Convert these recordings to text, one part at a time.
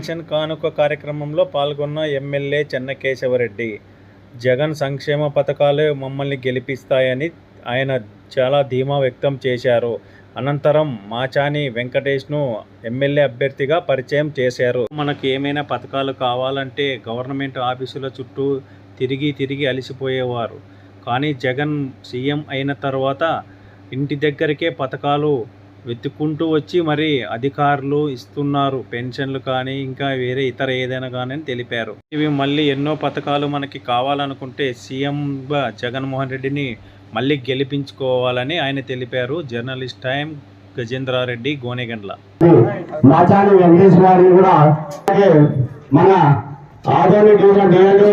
Pension కానుక కార్యక్రమంలో పాల్గొన్న ఎమ్మెల్యే చెన్నకేశవరెడ్డి. జగన్ సంక్షేమ పథకాలే మమ్మల్ని గెలిపిస్తాయని ఆయన చాలా ధీమా వ్యక్తం చేశారు. అనంతరం మాచాని వెంకటేష్ను ఎమ్మెల్యే అభ్యర్థిగా పరిచయం చేశారు. మనకు ఏమైనా పథకాలు కావాలంటే గవర్నమెంట్ ఆఫీసుల చుట్టూ తిరిగి తిరిగి అలసిపోయేవారు. కానీ జగన్ సీఎం అయిన తర్వాత ఇంటి దగ్గరికే పథకాలు వెతుక్కుంటూ వచ్చి మరి అధికారులు ఇస్తున్నారు. పెన్షన్లు కానీ ఇంకా వేరే ఇతర ఏదైనా కానీ అని తెలిపారు. ఇవి మళ్ళీ ఎన్నో పథకాలు మనకి కావాలనుకుంటే సీఎం జగన్మోహన్ రెడ్డిని మళ్ళీ గెలిపించుకోవాలని ఆయన తెలిపారు. Journalist time Gajendra Reddy Gonegandla. కూడా మన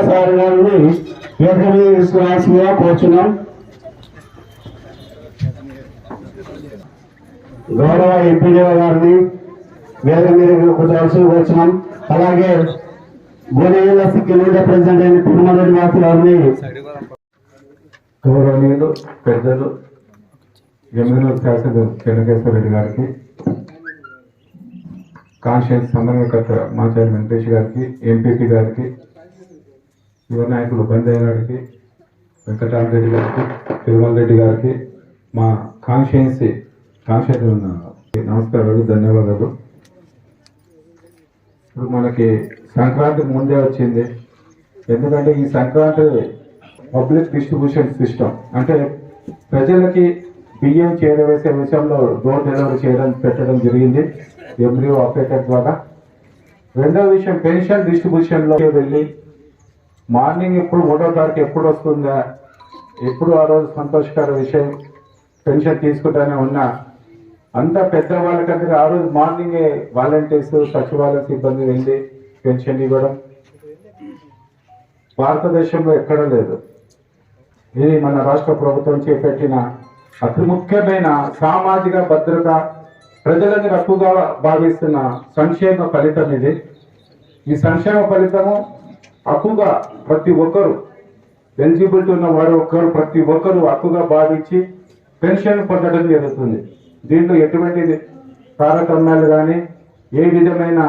సార్ గారిని కోరుచున్నాం. గౌరవ ఎంపీడీఓ గారిని వేదిక మీద కూర్చోవలసి వచ్చినాం అలాగే భువనగిరి సిక్కిం రిప్రజెంట్ అయిన తిరుమల వాసి గారిని గౌరవనీయులు పెద్దలు ఎమ్మెల్యే శాసన చెన్నకేశ్వర రెడ్డి గారికి కాన్షియస్ సమన్వయకర్త మాచారి వెంకటేష్ గారికి ఎంపీపీ గారికి యువ నాయకులు బందయ్య గారికి వెంకటరామరెడ్డి గారికి తిరుమల రెడ్డి గారికి మా కాన్షియన్సీ కాన్షియస్ నమస్కారాలు ధన్యవాదాలు. ఇప్పుడు మనకి సంక్రాంతికి ముందే వచ్చింది. ఎందుకంటే ఈ సంక్రాంతి పబ్లిక్ డిస్ట్రిబ్యూషన్ సిస్టమ్ అంటే ప్రజలకి బియ్యం చేరవేసే విషయంలో డోర్ డెలివరీ చేయడం పెట్టడం జరిగింది ఎంబ్రియో ఆపరేటర్ ద్వారా. రెండో విషయం పెన్షన్ డిస్ట్రిబ్యూషన్లోకి వెళ్ళి మార్నింగ్ ఎప్పుడు ఒకటో తారీఖు ఎప్పుడు వస్తుందా? ఎప్పుడు ఆ రోజు సంతోషకర విషయం పెన్షన్ తీసుకుంటానే ఉన్నా? అంత పెద్ద ఆ రోజు మార్నింగే వాలంటీర్స్ సచివాలయ సిబ్బంది వెళ్ళి పెన్షన్ ఇవ్వడం. భారతదేశంలో ఎక్కడ లేదు. ఇది మన రాష్ట్ర ప్రభుత్వం చేపట్టిన అతి ముఖ్యమైన సామాజిక భద్రత ప్రజలని హక్కుగా భావిస్తున్న సంక్షేమ ఫలితం ఇది. ఈ సంక్షేమ ఫలితము హక్కుగా ప్రతి ఒక్కరు ఎలిజిబిలిటీ ఉన్న వారు ఒక్కరు ప్రతి ఒక్కరు హక్కుగా భావించి పెన్షన్ పొందడం జరుగుతుంది. దీంట్లో ఎటువంటి తారతమ్యాలు కానీ ఏ విధమైన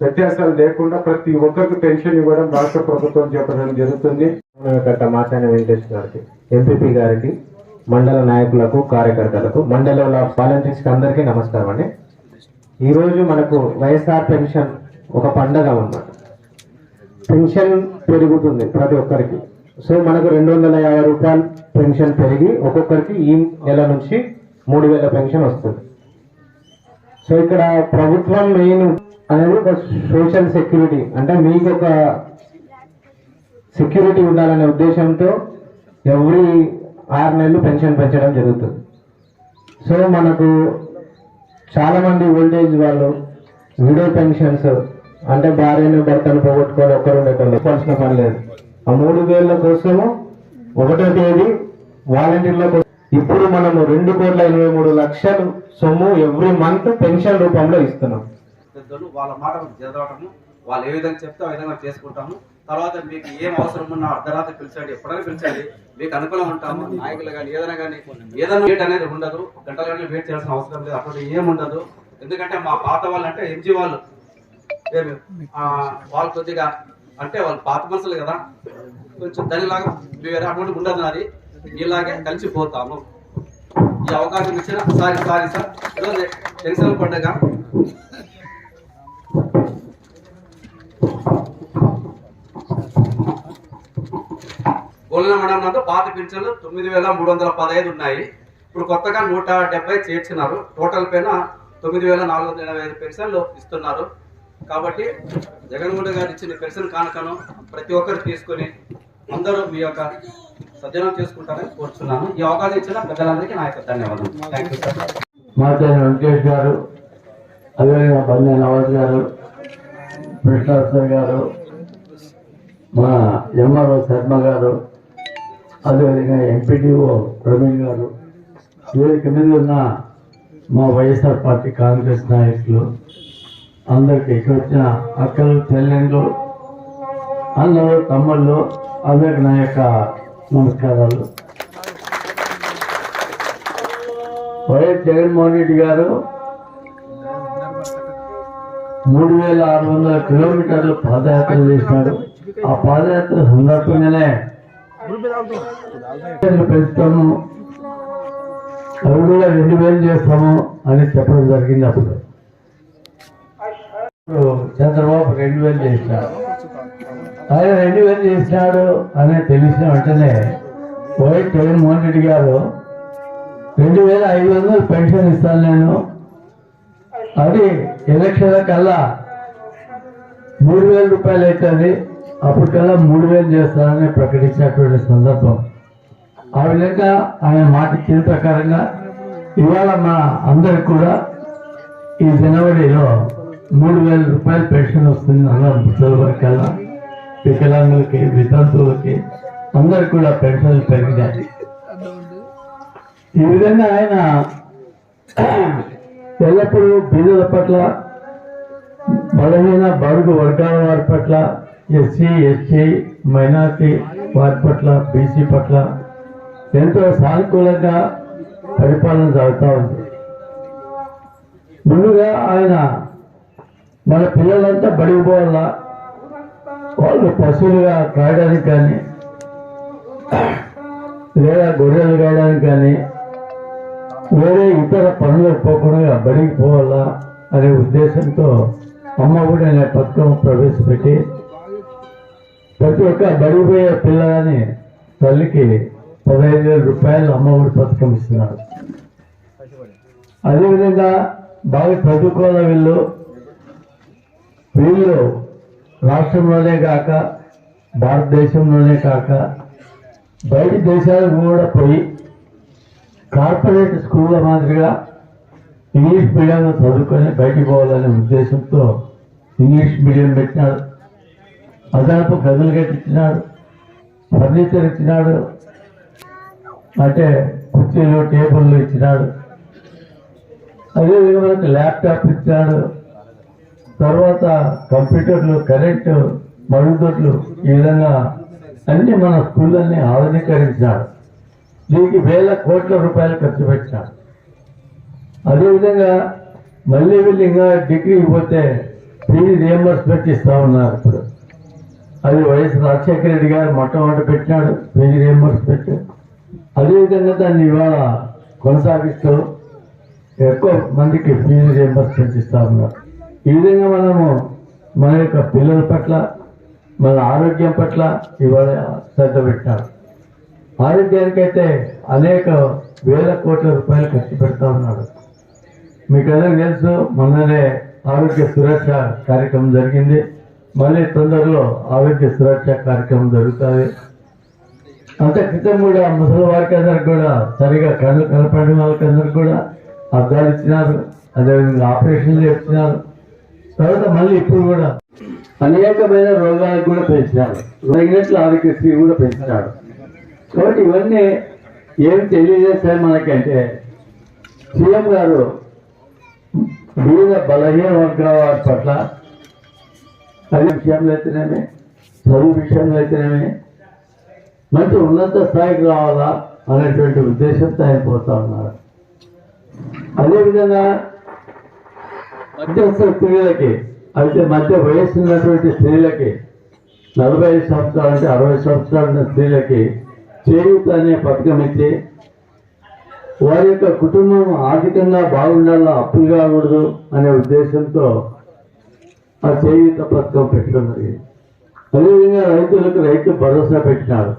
వ్యత్యాసాలు లేకుండా ప్రతి ఒక్కరికి పెన్షన్ ఇవ్వడం రాష్ట్ర ప్రభుత్వం చేపట్టడం జరుగుతుంది. కట్ట వెంకటేష్ గారికి ఎంపీపీ గారికి మండల నాయకులకు కార్యకర్తలకు మండలంలో వాలంటీర్స్కి అందరికీ నమస్కారం అండి. ఈరోజు మనకు వైఎస్ఆర్ పెన్షన్ ఒక పండగ అన్నమాట. పెన్షన్ పెరుగుతుంది ప్రతి ఒక్కరికి. సో మనకు రెండు వందల యాభై రూపాయలు పెన్షన్ పెరిగి ఒక్కొక్కరికి ఈ నెల నుంచి మూడు వేల పెన్షన్ వస్తుంది. సో ఇక్కడ ప్రభుత్వం మెయిన్ అనేది ఒక సోషల్ సెక్యూరిటీ. అంటే మీకు ఒక సెక్యూరిటీ ఉండాలనే ఉద్దేశంతో ఎవ్రీ ఆరు నెలలు పెన్షన్ పెంచడం జరుగుతుంది. సో మనకు చాలా మంది ఓల్డేజ్ వాళ్ళు విడో పెన్షన్స్ అంటే భార్యను భర్తను పోగొట్టుకొని ఒక్కరు ఉండేటోళ్ళు. చెప్పాల్సిన పని లేదు. ఆ మూడు వేల కోసము ఒకటో తేదీ వాలంటీర్ల కోసం ఇప్పుడు మనము రెండు కోట్ల ఎనభై మూడు లక్షలు సొమ్ము ఎవ్రీ మంత్ పెన్షన్ రూపంలో ఇస్తున్నాం. పెద్దలు వాళ్ళ మాట చదవటము వాళ్ళు ఏ విధంగా చెప్తే ఆ విధంగా చేసుకుంటాము. తర్వాత మీకు ఏం అవసరం ఉన్నా అర్ధరాత్రి పిలిచండి ఎప్పుడైనా పిలిచండి మీకు అనుకూలం ఉంటాము. నాయకులు కానీ ఏదైనా కానీ ఏదైనా వెయిట్ అనేది ఉండదు. గంటల గంటలు వెయిట్ చేయాల్సిన అవసరం లేదు. అటువంటి ఏం ఉండదు. ఎందుకంటే మా పాత వాళ్ళు అంటే ఎంజీ వాళ్ళు. వాళ్ళు కొద్దిగా అంటే వాళ్ళు పాత మనుషులు కదా. కొంచెం దానిలాగా అటువంటి ఉండదు నాది. ఇలాగే కలిసిపోతాము ఈ అవకాశం ఇచ్చిన సారీ సారీ సార్. ఈరోజు టెన్షన్ పండుగ? గోల్న మండలం నందు పాత పింఛన్లు తొమ్మిది వేల మూడు వందల పదహైదు ఉన్నాయి. ఇప్పుడు కొత్తగా నూట డెబ్బై చేర్చినారు. టోటల్ పైన తొమ్మిది వేల నాలుగు వందల ఎనభై ఐదు పెన్షన్లు ఇస్తున్నారు. కాబట్టి జగన్మోహన్ గారు ఇచ్చిన పెన్షన్ కానుకను ప్రతి ఒక్కరు తీసుకొని అందరూ మీ యొక్క సద్వినియోగం చేసుకుంటారని కోరుతున్నాను ఈ అవకాశం ఇచ్చిన పెద్దలందరికీ నా యొక్క ధన్యవాదాలు థ్యాంక్ యూ సార్ వెంకటేష్ గారు అదేవిధంగా బండి నవాజ్ గారు కృష్ణాస్వామి గారు మా ఎంఆర్ఓ శర్మ గారు అదేవిధంగా ఎంపీటీఓ ప్రవీణ్ గారు వేదిక మీద ఉన్న మా వైఎస్ఆర్ పార్టీ కాంగ్రెస్ నాయకులు అందరికి ఇక్కడ వచ్చిన అక్కలు చెల్లెళ్ళు అందరూ తమ్ముళ్ళు అందరికి నా యొక్క నమస్కారాలు. వైఎస్ జగన్మోహన్ రెడ్డి గారు మూడు వేల ఆరు వందల కిలోమీటర్లు పాదయాత్ర చేసినాడు ఆ పాదయాత్ర సందర్భంగానే పెంచుతాము. అవి కూడా రెండు వేలు చేస్తాము అని చెప్పడం జరిగింది అప్పుడు. చంద్రబాబు రెండు వేలు చేసినాడు ఆయన రెండు వేలు చేసినాడు అని తెలిసిన వెంటనే పోయి జగన్మోహన్ రెడ్డి గారు రెండు వేల ఐదు వందలు పెన్షన్ ఇస్తాను నేను. అది ఎలక్షన్ల కల్లా మూడు వేల రూపాయలు అవుతుంది. అప్పటికల్లా మూడు వేలు చేస్తానని ప్రకటించినటువంటి సందర్భం. ఆ విధంగా ఆయన మాట ఇచ్చిన ప్రకారంగా ఇవాళ మన అందరికి కూడా ఈ జనవరిలో మూడు వేల రూపాయలు పెన్షన్ వస్తుంది అందరం ముసలి వరకల్లా వికలాంగులకి వితంతువులకి అందరికి కూడా పెన్షన్లు పెరిగినాయి ఈ విధంగా ఆయన ఎల్లప్పుడూ బీదల పట్ల బలహీన బడుగు వర్గాల వారి పట్ల ఎస్సీ ఎస్టీ మైనార్టీ వారి పట్ల బీసీ పట్ల ఎంతో సానుకూలంగా పరిపాలన జరుగుతూ ఉంది. ముందుగా ఆయన మన పిల్లలంతా బడికి పోవాలా? వాళ్ళు పశువులుగా కాయడానికి కానీ లేదా గొర్రెలు కాయడానికి కానీ వేరే ఇతర పనులకు పోకుండా బడికి పోవాలా అనే ఉద్దేశంతో అమ్మ కూడా అనే పథకం ప్రవేశపెట్టి ప్రతి ఒక్క బడికి పోయే పిల్లలని తల్లికి పదహైదు వేల రూపాయలు అమ్మఒడి పథకం ఇస్తున్నారు. అదేవిధంగా బాగా చదువుకోవాలి వీళ్ళు వీళ్ళు రాష్ట్రంలోనే కాక భారతదేశంలోనే కాక బయట దేశాలకు కూడా పోయి కార్పొరేట్ స్కూళ్ళ మాదిరిగా ఇంగ్లీష్ మీడియంలో చదువుకొని బయటికి పోవాలనే ఉద్దేశంతో ఇంగ్లీష్ మీడియం పెట్టినాడు. అదనపు గదులు కట్టించినాడు ఫర్నిచర్ ఇచ్చినాడు అంటే కుర్చీలు టేబుల్లు ఇచ్చినాడు. అదేవిధంగా మనకు ల్యాప్టాప్ ఇచ్చినాడు. తర్వాత కంప్యూటర్లు కరెంటు మరుగుదొడ్లు ఈ విధంగా అన్ని మన స్కూళ్ళని ఆధునీకరించినాడు దీనికి వేల కోట్ల రూపాయలు ఖర్చు పెట్టినాడు అదేవిధంగా మళ్ళీ వెళ్ళి ఇంకా డిగ్రీకి పోతే ఫీజు రియంబర్స్మెంట్ ఇస్తా ఉన్నారు ఇప్పుడు. అది వైఎస్ రాజశేఖర రెడ్డి గారు మొట్టమొదటి పెట్టినాడు ఫీజు రియంబర్స్మెంట్. అదేవిధంగా దాన్ని ఇవాళ కొనసాగిస్తూ ఎక్కువ మందికి ఫీజు రియంబర్స్మెంట్ ఇస్తా ఉన్నారు. ఈ విధంగా మనము మన యొక్క పిల్లల పట్ల మన ఆరోగ్యం పట్ల ఇవాళ శ్రద్ధ పెట్టాలి. ఆరోగ్యానికైతే అనేక వేల కోట్ల రూపాయలు ఖర్చు పెడతా ఉన్నాడు. మీకు ఎలా తెలుసు మొన్ననే ఆరోగ్య సురక్ష కార్యక్రమం జరిగింది. మళ్ళీ తొందరలో ఆరోగ్య సురక్ష కార్యక్రమం జరుగుతుంది. అంత క్రితం కూడా ముసలి వారికి అందరికి కూడా సరిగా కళ్ళు కనపడిన వాళ్ళకి అందరికి కూడా అర్థాలు ఇచ్చినారు. అదేవిధంగా ఆపరేషన్లు చేస్తున్నారు. తర్వాత మళ్ళీ ఇప్పుడు కూడా అనేకమైన రోగాలకు కూడా పెంచినాడు తగినట్లు ఆరోగ్యశ్రీ కూడా పెంచినాడు కాబట్టి ఇవన్నీ ఏం తెలియజేస్తాయి మనకంటే సీఎం గారు బీద బలహీన వర్గాల వారి పట్ల అది విషయంలో అయితేనేమి చదువు విషయంలో అయితేనేమి మంచి ఉన్నత స్థాయికి రావాలా అనేటువంటి ఉద్దేశంతో ఆయన పోతా ఉన్నారు. అదేవిధంగా మధ్యస్థ స్త్రీలకి అయితే మధ్య వయస్సు ఉన్నటువంటి స్త్రీలకి నలభై ఐదు సంవత్సరాలు అంటే అరవై సంవత్సరాలు ఉన్న స్త్రీలకి చేయూత అనే పథకం ఇచ్చి వారి యొక్క కుటుంబం ఆర్థికంగా బాగుండాలా అప్పులు కాకూడదు అనే ఉద్దేశంతో ఆ చేయూత పథకం పెట్టడం జరిగింది. అదేవిధంగా రైతులకు రైతు భరోసా పెట్టినారు.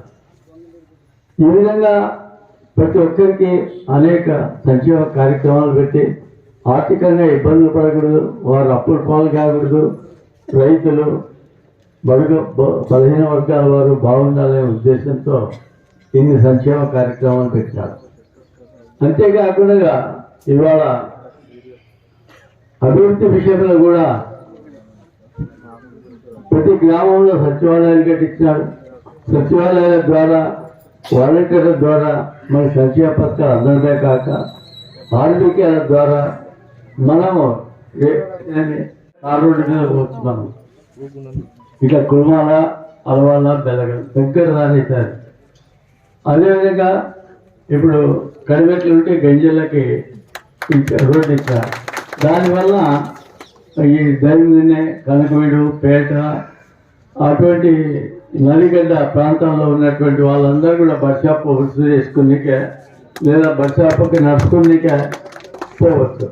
ఈ విధంగా ప్రతి ఒక్కరికి అనేక సంక్షేమ కార్యక్రమాలు పెట్టి ఆర్థికంగా ఇబ్బందులు పడకూడదు వారు అప్పుల పాలు కాకూడదు. రైతులు బడుగు పదిహేను బలహీన వర్గాల వారు బాగుండాలనే ఉద్దేశంతో ఇన్ని సంక్షేమ కార్యక్రమాలు పెట్టారు. అంతేకాకుండా ఇవాళ అభివృద్ధి విషయంలో కూడా ప్రతి గ్రామంలో సచివాలయాలు కట్టించినాడు సచివాలయాల ద్వారా వాలంటీర్ల ద్వారా మన సంక్షేమ పథకాలు అందరిదే కాక ఆర్బీకేల ద్వారా మనము ఆ రోడ్డు మీద పోవచ్చు ఇట్లా కుర్మాల అలవాల బెల్లగ దగ్గర రానిస్తారు అదేవిధంగా ఇప్పుడు కడిమెట్లు ఉంటే గంజలకి రోడ్డు ఇచ్చారు దానివల్ల ఈ దైవనే కనకవీడు పేట అటువంటి నలిగడ్డ ప్రాంతంలో ఉన్నటువంటి వాళ్ళందరూ కూడా బస్ షాప్ చేసుకునికే లేదా బస్ షాప్కి నడుచుకునికే పోవచ్చు.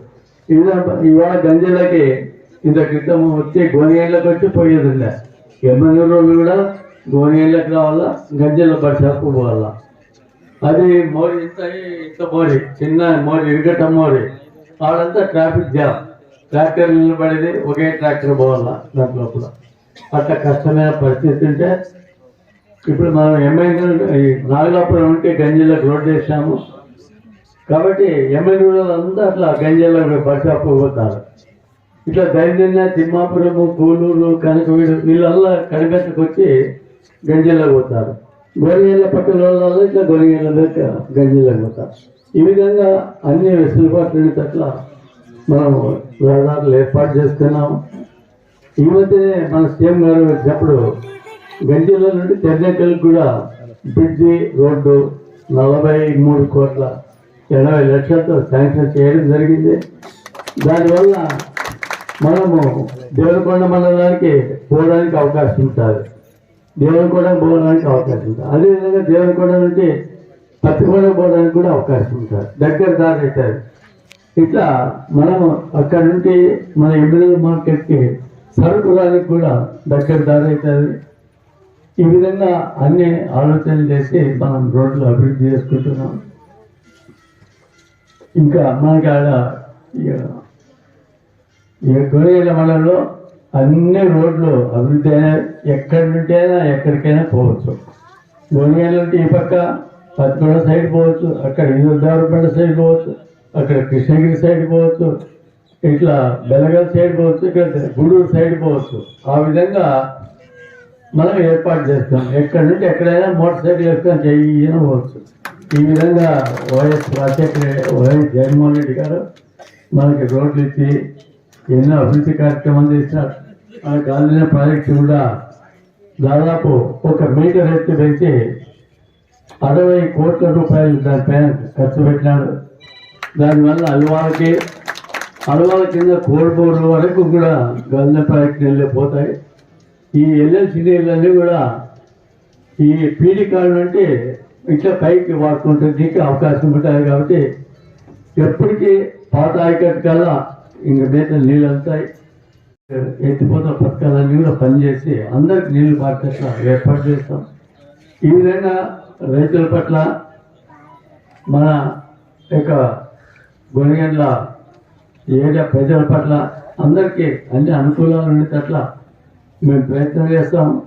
ఇవాళ ఇవాళ గంజలకి ఇంత క్రితం వచ్చి గోనేళ్ళకి వచ్చి పోయేది ఉండే ఎమ్మెల్యే రోజులు కూడా గోనేళ్ళకి రావాలా గంజల బస్ పోవాలా. అది మోడీ ఇంత ఇంత మోడీ చిన్న మోడీ ఇరుగట మోడీ. వాళ్ళంతా ట్రాఫిక్ జామ్. ట్రాక్టర్ నిలబడేది ఒకే ట్రాక్టర్ పోవాలా దాని లోపల. అట్లా కష్టమైన పరిస్థితి ఉంటే ఇప్పుడు మనం ఎమ్మెల్యే నాగలాపురం ఉంటే గంజలకు రోడ్డు వేసాము కాబట్టి ఎమ్మెల్యే అంతా అట్లా గంజాలో బస్ పోతారు ఇట్లా దైనందిన తిమ్మాపురము కూలూరు కనకవీడు వీళ్ళల్లా కనిపెట్టుకు వచ్చి పోతారు. గొరిగేళ్ళ పక్కన వాళ్ళు ఇట్లా గొరిగేళ్ళ దగ్గర గంజలకు పోతారు. ఈ విధంగా అన్ని వెసులుబాట్లు అట్లా మనం రహదారులు ఏర్పాటు చేస్తున్నాం ఈ మధ్యనే మన సీఎం గారు వచ్చినప్పుడు గంజల నుండి తెరనెక్కలకు కూడా బ్రిడ్జి రోడ్డు నలభై మూడు కోట్ల ఎనభై లక్షలతో శాంక్షన్ చేయడం జరిగింది. దానివల్ల మనము దేవరకొండ మండలానికి పోవడానికి అవకాశం ఉంటుంది. దేవరకొండ పోవడానికి అవకాశం ఉంటుంది. అదేవిధంగా దేవరకొండ నుంచి పత్తికొండ పోవడానికి కూడా అవకాశం ఉంటుంది. దగ్గర దారి అవుతుంది ఇట్లా మనం అక్కడ నుండి మన ఎమ్మెల్యే మార్కెట్కి సరుకురానికి కూడా దగ్గర దారి అవుతుంది ఈ విధంగా అన్ని ఆలోచనలు చేసి మనం రోడ్లు అభివృద్ధి చేసుకుంటున్నాం. ఇంకా మనకి ఇక ఈ- ఈ గొర్రెల మండలంలో అన్ని రోడ్లు అభివృద్ధి అయినా ఎక్కడి నుండి అయినా ఎక్కడికైనా పోవచ్చు. గొర్రెల ఈ పక్క పత్తికొండ సైడ్ పోవచ్చు అక్కడ ఇంద్రదేవరపేట సైడ్ పోవచ్చు అక్కడ కృష్ణగిరి సైడ్ పోవచ్చు ఇట్లా బెలగల్ సైడ్ పోవచ్చు ఇక్కడ గూడూరు సైడ్ పోవచ్చు. ఆ విధంగా మనం ఏర్పాటు చేస్తాం. ఎక్కడి నుండి ఎక్కడైనా మోటార్ సైకిల్ వేసుకొని చేయను పోవచ్చు. ఈ విధంగా వైఎస్ రాజశేఖర వైఎస్ జగన్మోహన్ రెడ్డి గారు మనకి రోడ్లు ఇచ్చి ఎన్నో అభివృద్ధి కార్యక్రమాలు చేసినారు. మన గాంధీ ప్రాజెక్టు కూడా దాదాపు ఒక మీటర్ ఎత్తు పెంచి అరవై కోట్ల రూపాయలు దానిపైన ఖర్చు పెట్టినాడు దానివల్ల అల్వాలకి అల్వాల కింద కోల్బోర్డు వరకు కూడా గల్న ప్రాజెక్టు వెళ్ళిపోతాయి ఈ ఎల్ఎల్సి నీళ్ళన్నీ కూడా ఈ పీడి కార్డు అంటే ఇట్లా పైకి వాడుకుంటుంది అవకాశం ఉంటుంది కాబట్టి ఎప్పటికీ పాత ఆయకట్టు కల్లా ఇంక మీద నీళ్ళు వెళ్తాయి ఎత్తిపోత పథకాలన్నీ కూడా పనిచేసి అందరికి నీళ్ళు పారేటట్లా ఏర్పాటు చేస్తాం. ఈ విధంగా రైతుల పట్ల మన యొక్క గొనిగండ్ల ఏరియా ప్రజల పట్ల అందరికీ అన్ని అనుకూలాలు ఉండేటట్ల మేము ప్రయత్నం చేస్తాం.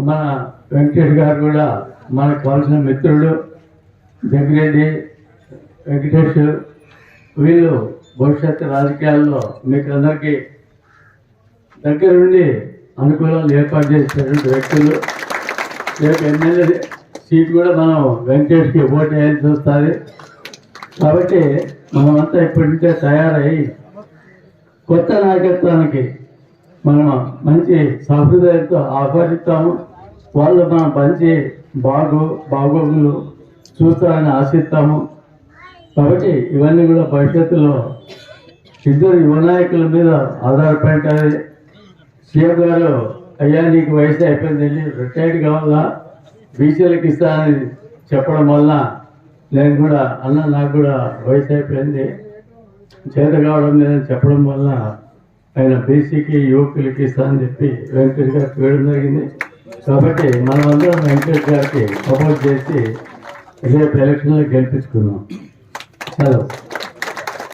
మన వెంకటేష్ గారు కూడా మనకు కావాల్సిన మిత్రుడు జగ్గిరెడ్డి వెంకటేష్ వీళ్ళు భవిష్యత్తు రాజకీయాల్లో మీకు అందరికీ దగ్గర నుండి అనుకూలాలు ఏర్పాటు చేసినటువంటి వ్యక్తులు. రేపు ఎమ్మెల్యే సీట్ కూడా మనం వెంకటేష్కి ఓటు వేయాల్సి వస్తుంది. కాబట్టి మనమంతా ఇప్పటి నుంచే తయారై కొత్త నాయకత్వానికి మనం మంచి సహృదయంతో ఆహ్వానిస్తాము. వాళ్ళు మనం మంచి బాగో బాగోగులు చూస్తారని ఆశిస్తాము. కాబట్టి ఇవన్నీ కూడా భవిష్యత్తులో ఇద్దరు యువ నాయకుల మీద ఆధారపడి సీఎం గారు అయ్యా నీకు వయసు అయిపోయింది. రిటైర్డ్ కావాలా? బీసీలకు ఇస్తానని చెప్పడం వల్ల నేను కూడా అన్న నాకు కూడా వయసు అయిపోయింది. చేత కావడం లేదని చెప్పడం వల్ల ఆయన బీసీకి యువకులకి ఇస్తానని చెప్పి వెంకటేష్ గారికి చేయడం జరిగింది. కాబట్టి మనమందరం వెంకటేష్ గారికి సపోర్ట్ చేసి రేపు ఎలక్షన్లో గెలిపించుకున్నాం సెలవు.